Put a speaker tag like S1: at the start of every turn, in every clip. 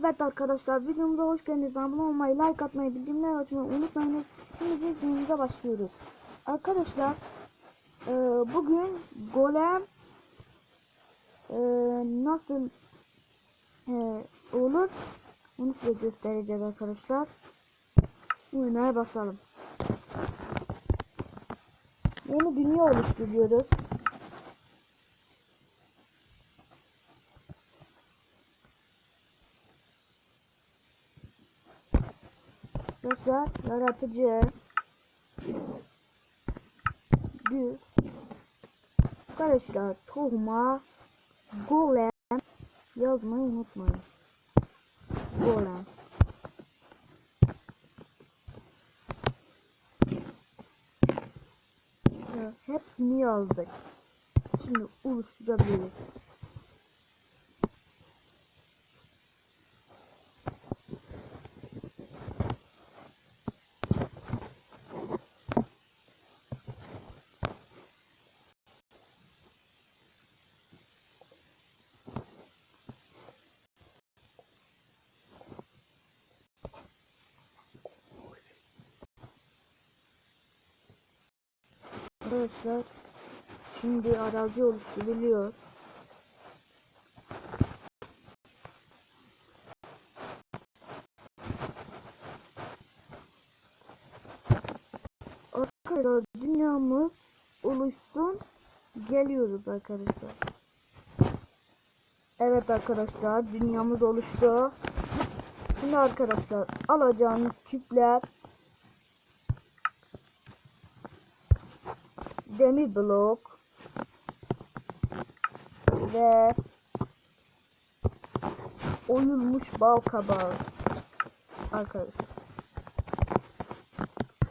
S1: Evet arkadaşlar videomuza hoş geldiniz. Abone olmayı, like atmayı, bildirimleri açmayı unutmayın. Şimdi videomuza başlıyoruz. Arkadaşlar e, bugün golem e, nasıl e, olur onu size göstereceğiz arkadaşlar. Oynaya basalım. Yeni dünya oluşturuyoruz. Arkadaşlar yaratıcı düz arkadaşlar tohuma golem yazmayı unutmayın. Golem. Hepsini yazdık. Şimdi oluşturabiliriz. Arkadaşlar şimdi arazi oluşturuluyor. Arkadaşlar dünyamız oluşsun geliyoruz arkadaşlar. Evet arkadaşlar dünyamız oluştu. Şimdi arkadaşlar alacağımız küpler demir blok ve oyulmuş bal kabağı arkadaşlar.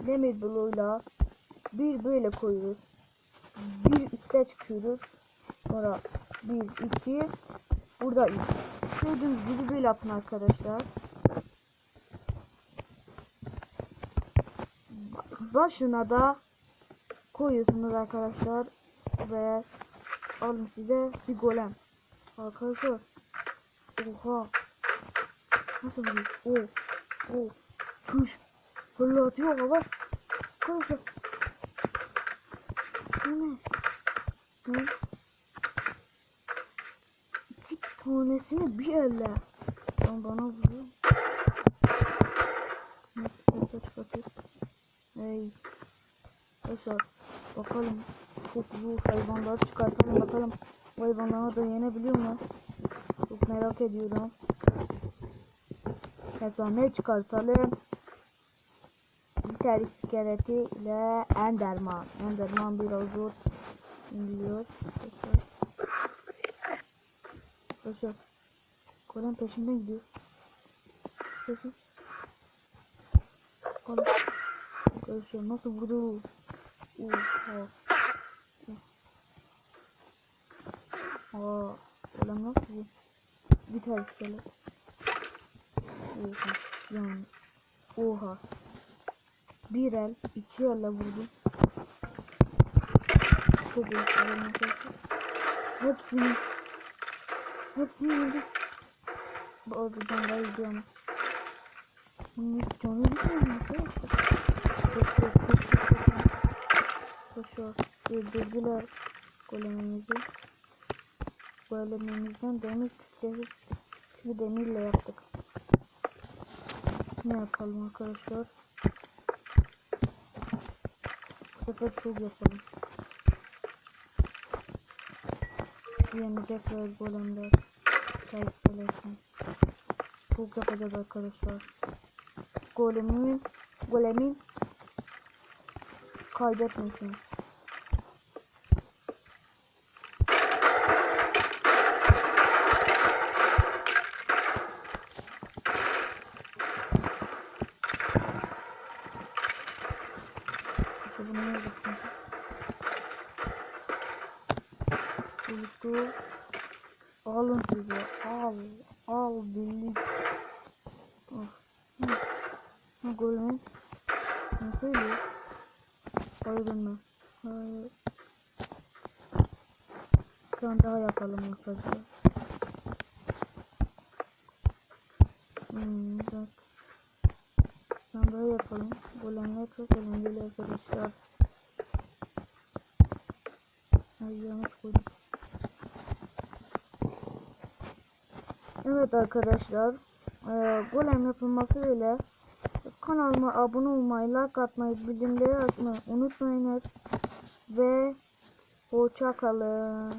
S1: Demir bloğuyla bir böyle koyuyoruz. Bir üste çıkıyoruz. Sonra bir iki burada üç. Gördüğünüz gibi böyle yapın arkadaşlar. Başına da koyuyorsunuz arkadaşlar. Ve alın size bir golem. Arkadaşlar. Oha. Nasıl bir oh oh kuş fırlatıyor hava arkadaşlar. Bu ne? Ne iki tanesini bir elle. Lan bana vuruyor. Neyse çıkartıyor hey Arkadaşlar bakalım çok zor hayvanları çıkartalım bakalım bu hayvanlara da yenebiliyor mu? Çok merak ediyorum. Mesela ne çıkartalım? Biter iskeleti ile Enderman. Enderman biraz zor iniliyor. Arkadaşlar Golem peşinden gidiyor. Bakalım. Arkadaşlar nasıl vurdu? Aa, öyle nasıl bu? Bir tane şöyle. Oha. Yani. Oha. Bir el, iki elle vurdum. Çok iyi. arkadaşlar. Hepsini. Hepsini vurdum. Bu arada ben daha izliyorum. Bunun canı mu arkadaşlar? Çok çok çok çok çok Koşuyor. Öldürdüler golemimizi. Golemimizden demir kütlesi şimdi demirle yaptık. Ne yapalım arkadaşlar? Bu sefer çok yapalım. Yenecekler golemler. Kayıtlarken. Çok yapacağız arkadaşlar. Golemin golemin kaybetmesin. Buluttu. Alın size. Al. Al birlik. Oh. Golemin. Ne söylüyor? Baygın mı? Hayır. Bir tane daha yapalım yukarıda. Hmm, bak. Bir tane daha yapalım. Golemler çok eğlenceli arkadaşlar. Ay yanlış koydum. Evet arkadaşlar. E, golem yapılması bile kanalıma abone olmayı, like atmayı, bildirimleri açmayı unutmayınız. Ve hoşça kalın.